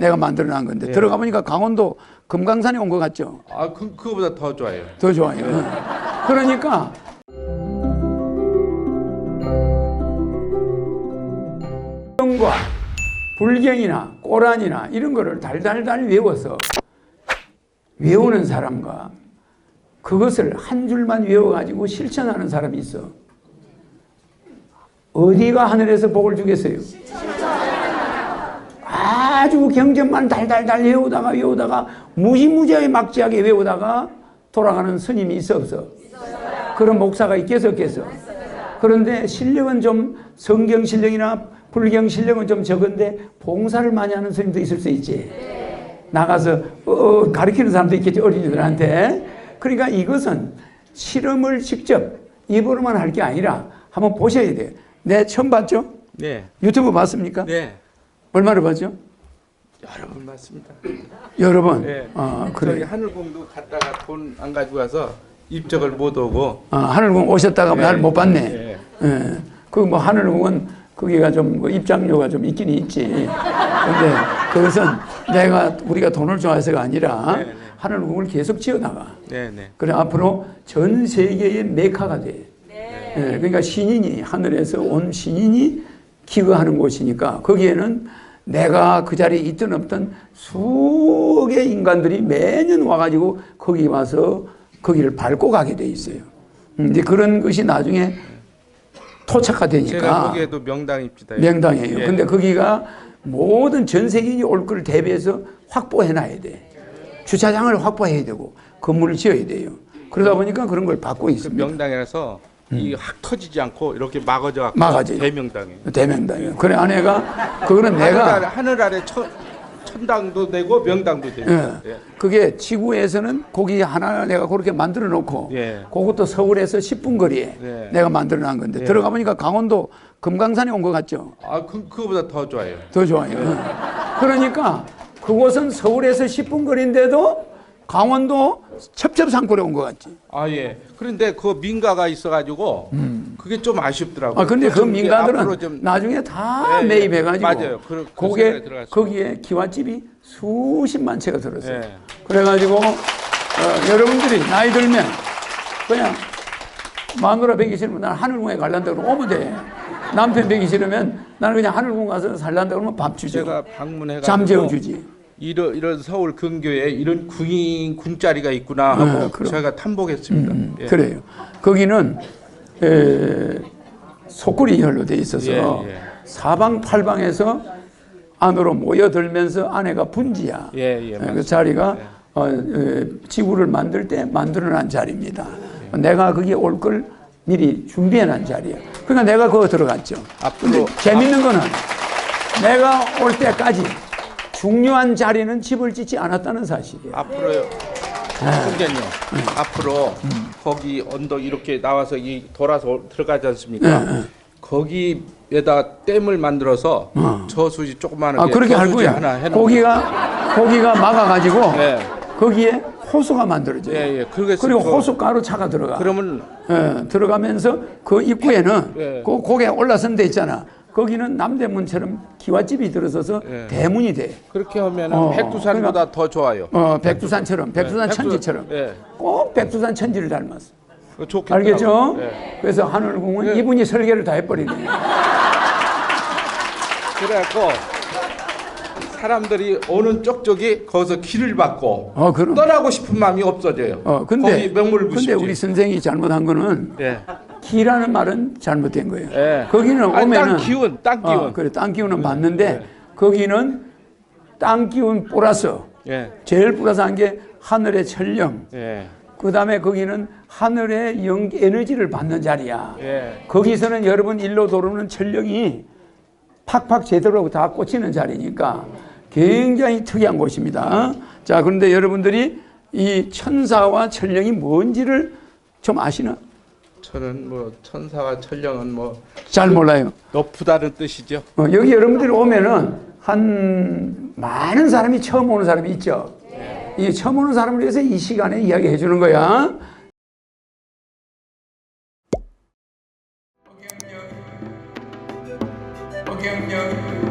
내가 만들어 놓은 건데 예. 들어가 보니까 강원도 금강산에 온 것 같죠? 아, 그, 그거보다 더 좋아요. 더 좋아요. 그러니까 불경과 불경이나 꼬란이나 이런 거를 달달달 외워서 외우는 사람과 그것을 한 줄만 외워가지고 실천하는 사람이 있어. 어디가 하늘에서 복을 주겠어요? 아주 경전만 달달달 외우다가 외우다가 무지무지하게 막지하게 외우다가 돌아가는 스님이 있어 없어? 그런 목사가 있겠어 없겠어? 그런데 실력은 좀 성경 실력이나 불경 실력은 좀 적은데 봉사를 많이 하는 스님도 있을 수 있지. 나가서 어, 가르치는 사람도 있겠지 어린이들한테. 그러니까 이것은 실험을 직접 입으로만 할 게 아니라 한번 보셔야 돼요. 내 처음 봤죠? 네. 유튜브 봤습니까? 네. 얼마나 봤죠? 여러 번 맞습니다. 여러 번. 네. 아, 저희 그래. 하늘공도 갔다가 돈 안 가지고 가서 입적을 못 오고. 아, 하늘궁 오셨다가 네. 날못 봤네. 네. 예. 그뭐 하늘궁은 거기가 좀 그 입장료가 좀 있긴 있지. 근데 그것은 내가 우리가 돈을 좋아해서가 아니라 네, 네. 하늘궁을 계속 지어 나가. 네, 네. 그래 앞으로 전 세계의 메카가 돼. 예, 그러니까 신인이 하늘에서 온 신인이 기거하는 곳이니까 거기에는 내가 그 자리에 있든 없든 수억의 인간들이 매년 와가지고 거기 와서 거기를 밟고 가게 돼 있어요. 음, 이제 그런 것이 나중에 토착화 제가 되니까 거기에도 명당입니다. 명당이에요. 예. 근데 거기가 모든 전 세계인이 올걸 대비해서 확보해 놔야 돼. 주차장을 확보해야 되고 건물을 지어야 돼요. 그러다 보니까 그런 걸 받고 그 있습니다. 명당이라서 이확 터지지 않고 이렇게 막아져 갖고 막아져요. 대명당이에요. 대명당이요. 그래 아내가 그거는 하늘 아래, 내가 하늘 아래 천, 천당도 되고 명당도 되고. 예. 예. 그게 지구에서는 거기 하나 내가 그렇게 만들어 놓고 예. 그것도 서울에서 10분 거리에 네. 내가 만들어 놓은 건데 예. 들어가 보니까 강원도 금강산에 온 것 같죠? 아, 그, 그거보다 더 좋아요. 더 좋아요. 그러니까 그곳은 서울에서 10분 거리인데도 강원도 첩첩산골에 온 것 같지. 아, 예. 그런데 그 민가가 있어가지고 그게 좀 아쉽더라고요. 음. 아, 근데 그 앞으로 민가들은 좀 나중에 다 예, 예. 매입해가지고 맞아요. 그- 그 거기에. 거기에 기와집이 수십만 채가 들었어요. 예. 그래가지고 어, 여러분들이 나이 들면 그냥 마누라 뵈기 싫으면 난 하늘궁에 갈란다 그러면 오면 돼. 남편 뵈기 싫으면 나는 그냥 하늘궁 가서 살란다 그러면 밥 주죠. 제가 방문해가지고 잠재워 주지. 이런 이런 서울 근교에 이런 궁인 궁자리가 있구나 하고 네. 제가 탐복했습니다. 음, 예. 그래요. 거기는 에, 소쿠리열로 돼 있어서 예, 예. 사방팔방에서 안으로 모여들면서 안에가 분지야. 예, 예, 그 맞습니다. 자리가 예. 어, 에, 지구를 만들 때 만들어난 자리입니다. 내가 거기에 올걸 미리 준비해놓은 자리야. 그러니까 내가 거기 들어갔죠. 앞으로 근데 재밌는 거는 내가 올 때까지 중요한 자리는 집을 짓지 않았다는 사실이에요. 앞으로요. 총장님, 음. 앞으로 거기 언덕 이렇게 나와서 이 돌아서 들어가지 않습니까? 네, 거기에다 댐을 만들어서 저수지 조그마하게 어. 아, 그렇게 할 저수지 거야. 하나 해놓고 거기가, 거기가 막아가지고, 네. 거기에 호수가 만들어져요. 예, 예. 그리고 그- 호수 가로 차가 들어가. 그러면 예, 들어가면서 그 입구에는 예. 그 고개 올라선 데 있잖아. 거기는 남대문처럼 기와집이 들어서서 예. 대문이 돼. 그렇게 하면 어, 백두산보다 더 좋아요. 어, 백두산처럼, 백두산 백두- 천지처럼. 예. 꼭 백두산 천지를 닮았어. 좋겠더라고요. 알겠죠? 예. 그래서 하늘궁은 예. 이분이 설계를 다 해버리네. 그래갖고 사람들이 오는 쪽쪽이 거기서 길을 받고 어. 떠나고 싶은 마음이 없어져요. 어, 근데, 거기 명물 근데. 우리 선생이 잘못한 거는 예. 기라는 말은 잘못된 거예요. 예. 거기는 아니, 오면은 땅 기운, 땅 기운. 어, 그래 땅 기운은 맞는데 거기는 땅 기운 플러스 예. 제일 플러스 한 게 하늘의 천령. 예. 그 다음에 거기는 하늘의 영 에너지를 받는 자리야. 예. 거기서는 여러분 일로 도르는 천령이 팍팍 제대로 다 꽂히는 자리니까 굉장히 특이한 곳입니다. 자, 그런데 여러분들이 이 천사와 천령이 뭔지를 좀 아시나? 저는 뭐 천사와 천령은 뭐 잘 몰라요. 높다는 뜻이죠. 어, 여기 여러분들이 오면은 한 많은 사람이 처음 오는 사람이 있죠. 네. 이 처음 오는 사람을 위해서 이 시간에 이야기해 주는 거야. 경영 경영